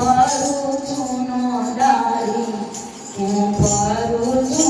পারো চুনো ডারি কেন পারো চুনো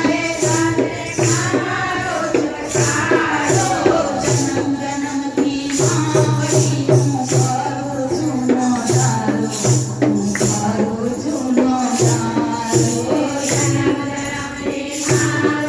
Peace.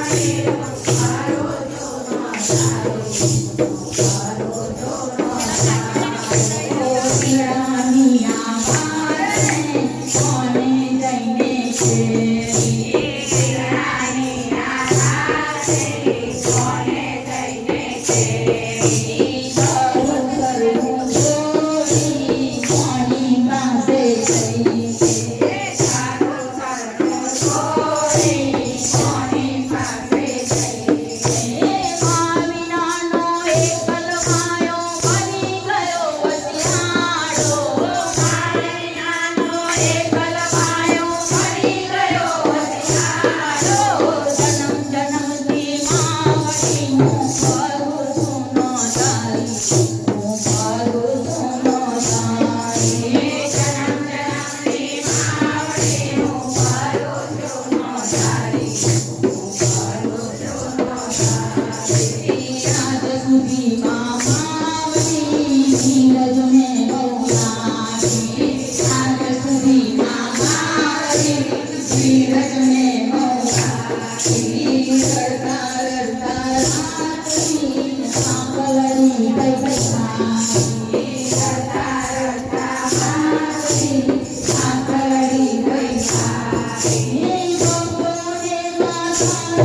just